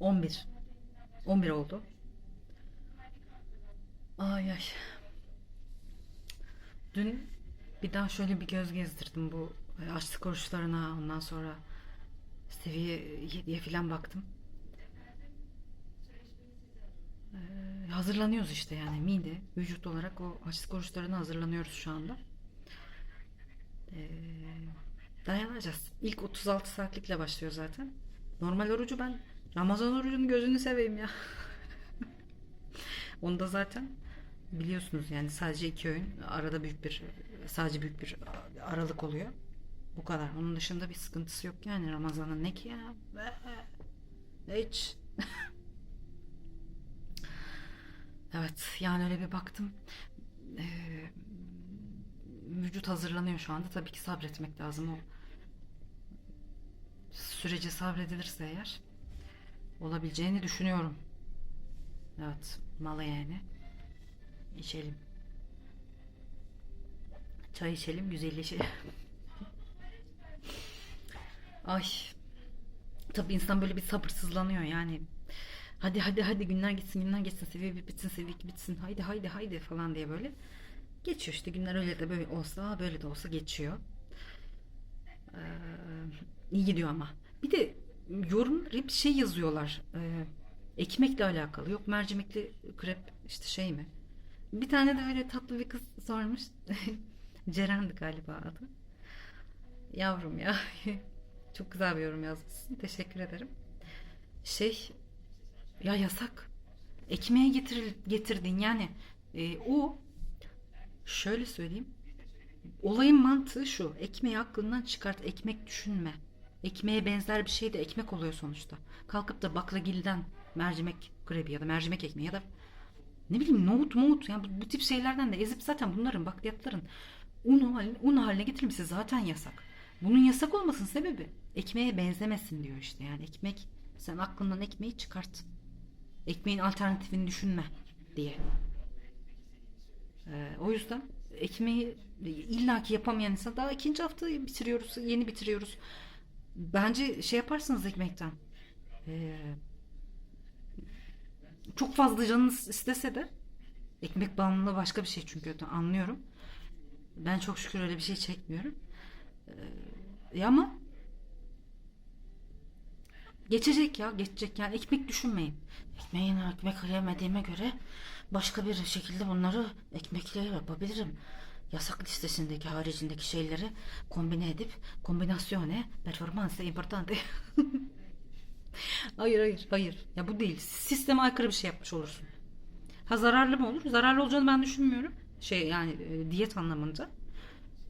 11. 11 oldu. Ay ay. Dün bir daha şöyle bir göz gezdirdim bu e, açlık oruçlarına ondan sonra seviye 7'ye falan baktım. Ee, hazırlanıyoruz işte yani mide, vücut olarak o açlık oruçlarına hazırlanıyoruz şu anda. Ee, dayanacağız. İlk 36 saatlikle başlıyor zaten. Normal orucu ben Ramazan orucunun gözünü seveyim ya. Onda zaten biliyorsunuz yani sadece iki öğün arada büyük bir sadece büyük bir aralık oluyor. Bu kadar. Onun dışında bir sıkıntısı yok yani Ramazan'ın ne ki ya? Hiç. evet yani öyle bir baktım. Ee, vücut hazırlanıyor şu anda. Tabii ki sabretmek lazım o sürece sabredilirse eğer olabileceğini düşünüyorum. Evet, malı yani. İçelim. Çay içelim, güzelleşelim. Ay. Tabii insan böyle bir sabırsızlanıyor yani. Hadi hadi hadi günler gitsin günler geçsin seviye bitsin seviye bitsin haydi haydi haydi falan diye böyle. Geçiyor işte günler öyle de böyle olsa böyle de olsa geçiyor. Ee, iyi gidiyor ama. Bir de yorumlar hep şey yazıyorlar. Ee, ekmekle alakalı. Yok mercimekli krep işte şey mi? Bir tane de öyle tatlı bir kız sormuş. Ceren'di galiba adı. Yavrum ya. Çok güzel bir yorum yazmışsın. Teşekkür ederim. Şey ya yasak. Ekmeğe getir, getirdin yani. e, o şöyle söyleyeyim. Olayın mantığı şu. Ekmeği aklından çıkart. Ekmek düşünme. Ekmeğe benzer bir şey de ekmek oluyor sonuçta. Kalkıp da baklagilden mercimek grebi ya da mercimek ekmeği ya da ne bileyim nohut nohut yani bu, bu tip şeylerden de ezip zaten bunların bakliyatların un, un haline getirilmesi zaten yasak. Bunun yasak olmasının sebebi ekmeğe benzemesin diyor işte yani ekmek sen aklından ekmeği çıkart. Ekmeğin alternatifini düşünme diye. Ee, o yüzden ekmeği illaki yapamayan insan daha ikinci haftayı bitiriyoruz, yeni bitiriyoruz. Bence şey yaparsınız ekmekten. Ee, çok fazla canınız istese de ekmek bağımlılığı başka bir şey çünkü anlıyorum. Ben çok şükür öyle bir şey çekmiyorum. Ee, ama geçecek ya geçecek yani ekmek düşünmeyin. Ekmeğin ekmek yemediğime göre başka bir şekilde bunları ekmekle yapabilirim. Yasak listesindeki haricindeki şeyleri kombine edip kombinasyone performanse importante. hayır hayır hayır. Ya bu değil. Sisteme aykırı bir şey yapmış olursun. Ha zararlı mı olur? Zararlı olacağını ben düşünmüyorum. Şey yani e, diyet anlamında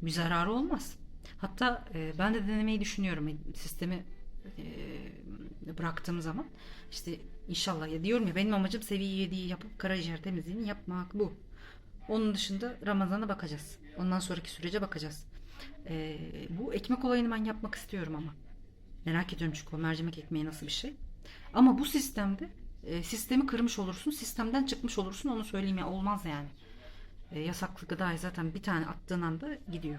bir zararı olmaz. Hatta e, ben de denemeyi düşünüyorum E, sistemi e, bıraktığım zaman. İşte inşallah ya diyorum ya benim amacım seviye 7'yi yapıp karaciğer temizliğini yapmak bu. Onun dışında Ramazan'a bakacağız. Ondan sonraki sürece bakacağız. E, bu ekmek olayını ben yapmak istiyorum ama. Merak ediyorum çünkü o mercimek ekmeği nasıl bir şey. Ama bu sistemde e, sistemi kırmış olursun, sistemden çıkmış olursun onu söyleyeyim ya olmaz yani. E, yasaklı gıdayı zaten bir tane attığın anda gidiyor.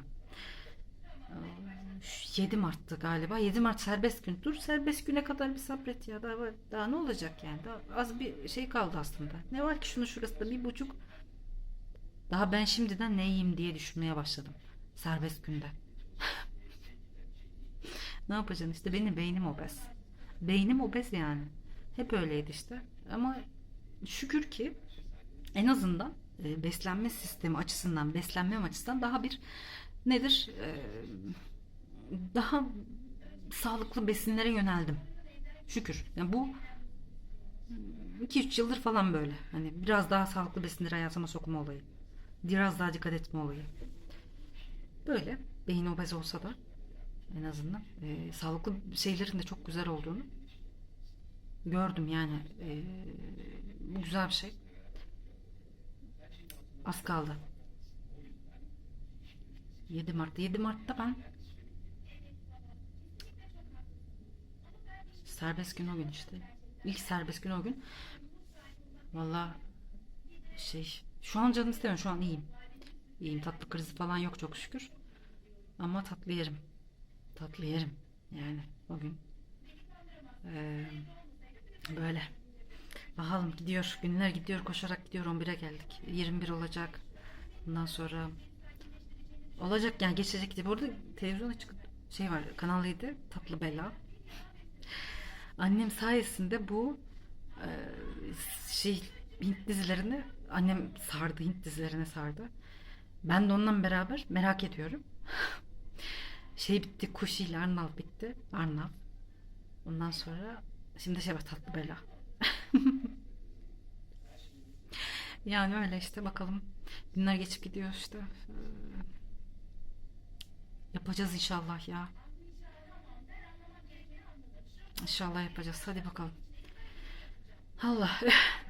Ee, 7 Mart'tı galiba. 7 Mart serbest gün. Dur serbest güne kadar bir sabret ya. Daha, daha ne olacak yani? Daha az bir şey kaldı aslında. Ne var ki şunun şurası da bir buçuk. Daha ben şimdiden ne yiyeyim diye düşünmeye başladım. Serbest günde. ne yapacaksın işte benim beynim obez. Beynim obez yani. Hep öyleydi işte. Ama şükür ki en azından e, beslenme sistemi açısından, beslenmem açısından daha bir nedir? E, daha sağlıklı besinlere yöneldim. Şükür. Yani bu 2-3 yıldır falan böyle. Hani biraz daha sağlıklı besinleri hayatıma sokma olayı. Biraz daha dikkat etme olayı. Böyle. Beyin obez olsa da en azından e, sağlıklı şeylerin de çok güzel olduğunu gördüm yani. E, güzel bir şey. Az kaldı. 7 Mart'ta. 7 Mart'ta ben serbest gün o gün işte. İlk serbest gün o gün. Valla şey şu an canım istemiyor. Şu an iyiyim. İyiyim. Tatlı krizi falan yok çok şükür. Ama tatlı yerim. Tatlı yerim. Yani o gün. Ee, Böyle. Bakalım gidiyor. Günler gidiyor. Koşarak gidiyor. 11'e geldik. 21 olacak. Bundan sonra olacak yani geçecek diye. Bu arada televizyonda çık şey var. Kanal 7 Tatlı Bela. Annem sayesinde bu e, şey Hint dizilerini annem sardı. Hint dizilerine sardı. Ben de onunla beraber merak ediyorum. şey bitti. Kuşi ile Arnav bitti. Arnav. Ondan sonra şimdi şey var Tatlı Bela. Yani öyle işte bakalım. Günler geçip gidiyor işte. Ee, Yapacağız inşallah ya. İnşallah yapacağız. Hadi bakalım. Allah.